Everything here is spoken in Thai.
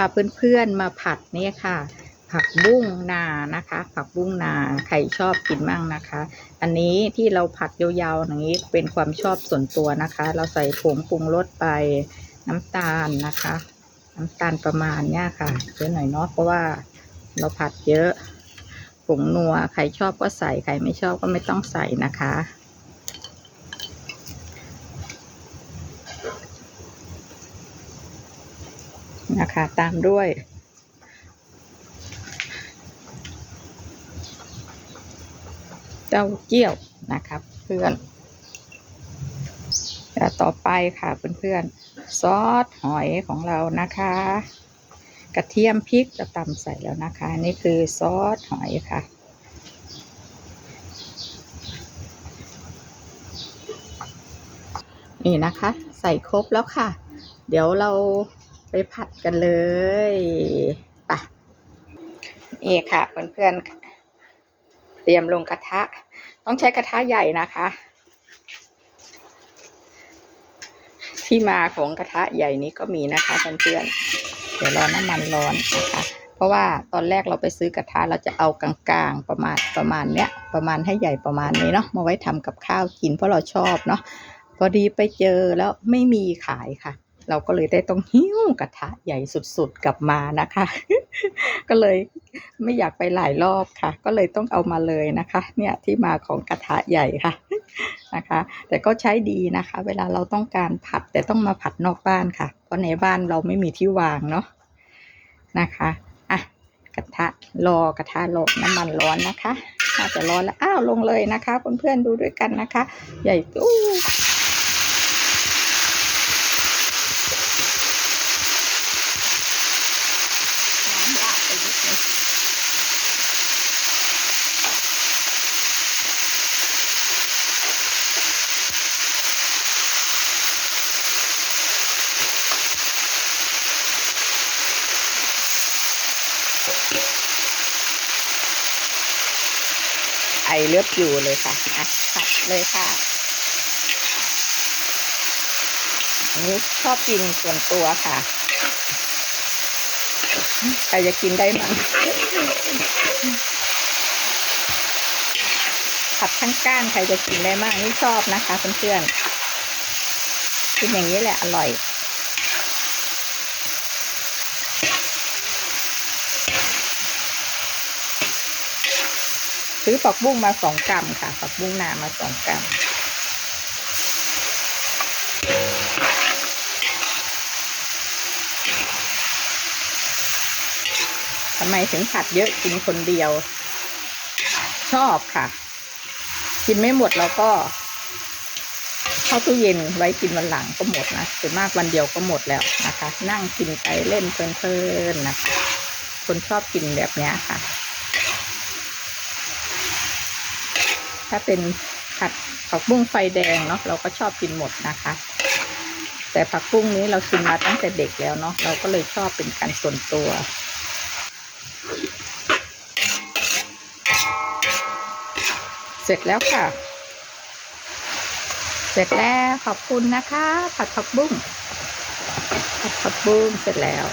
พาเพื่อนๆมาผัดเนี่ยค่ะ ผักบุ้งนานะคะ ผักบุ้งนาใครชอบกินมั่งนะคะ อันนี้ที่เราผัดยาวๆอย่างนี้เป็นความชอบส่วนตัวนะคะ เราใส่ผงปรุงรสไปน้ำตาลนะคะ น้ำตาลประมาณเนี้ยค่ะเยอะหน่อยเนาะเพราะว่าเราผัดเยอะผงนัวใครชอบก็ใส่ใครไม่ชอบก็ไม่ต้องใส่นะคะ นะคะ ตามด้วย เจ้าเจี้ยวนะครับ เพื่อนแล้วต่อไปค่ะเพื่อนๆซอสหอยของเรานะคะ กระเทียมพริกจะตำใส่แล้วนะคะ นี่คือซอสหอยค่ะนี่นะคะ ใส่ครบแล้วค่ะ เดี๋ยวเรา ไปผัดกันเลยไปะนี่ค่ะเพื่อนๆเตรียมลงกระทะ ต้องใช้กระทะใหญ่นะคะ ที่มาของกระทะใหญ่นี้ก็มีนะคะเพื่อนๆเดี๋ยวรอน้ำมันร้อนนะคะเพราะว่าตอนแรกเราไปซื้อกระทะเราจะเอากลางๆประมาณประมาณเนี้ยประมาณให้ใหญ่ประมาณนี้เนาะมาไว้ทำกับข้าวกินเพราะเราชอบเนาะพอดีไปเจอแล้วไม่มีขายค่ะ เราก็เลยได้ต้องหิ้วกระทะใหญ่สุดๆกลับมานะคะ ก็เลยไม่อยากไปหลายรอบค่ะ ก็เลยต้องเอามาเลยนะคะ เนี่ยที่มาของกระทะใหญ่ค่ะนะคะ แต่ก็ใช้ดีนะคะ เวลาเราต้องการผัดแต่ต้องมาผัดนอกบ้านค่ะ เพราะในบ้านเราไม่มีที่วางเนาะนะคะอะกระทะรอกระทะรอน้ำมันร้อนนะคะน่าจะร้อนแล้วอ้าวลงเลยนะคะเพื่อนๆดูด้วยกันนะคะ ใหญ่ตู้ น้ำลาด ไอเลือบอยู่เลยค่ะอะผัดเลยค่ะอันนี้ชอบกินส่วนตัวค่ะ ใครจะกินได้มั้งผัดทั้งก้านใครจะกินได้มั่งนี่ชอบนะคะเพื่อนๆกินอย่างนี้แหละอร่อย ซื้อผักบุ้งมาสองกรัมค่ะผักบุ้งนามาสองกรัมำไมถึงผัดเยอะกินคนเดียว ชอบค่ะ กินไม่หมดเราก็ เข้าตู้เย็นไว้กินวันหลังก็หมดนะส่วนมากวันเดียวก็หมดแล้วนะคะ นั่งกินไปเล่นเพลินๆนะคะคนชอบกินแบบนี้ค่ะ ถ้าเป็นผัดผักบุ้งไฟแดงเนาะเราก็ชอบกินหมดนะคะ แต่ผักบุ้งนี้เรากินมาตั้งแต่เด็กแล้วเนาะเราก็เลยชอบเป็นการส่วนตัว เสร็จแล้วค่ะ เสร็จแล้วขอบคุณนะคะ ผัดผักบุ้งผัดผักบุ้งเสร็จแล้ว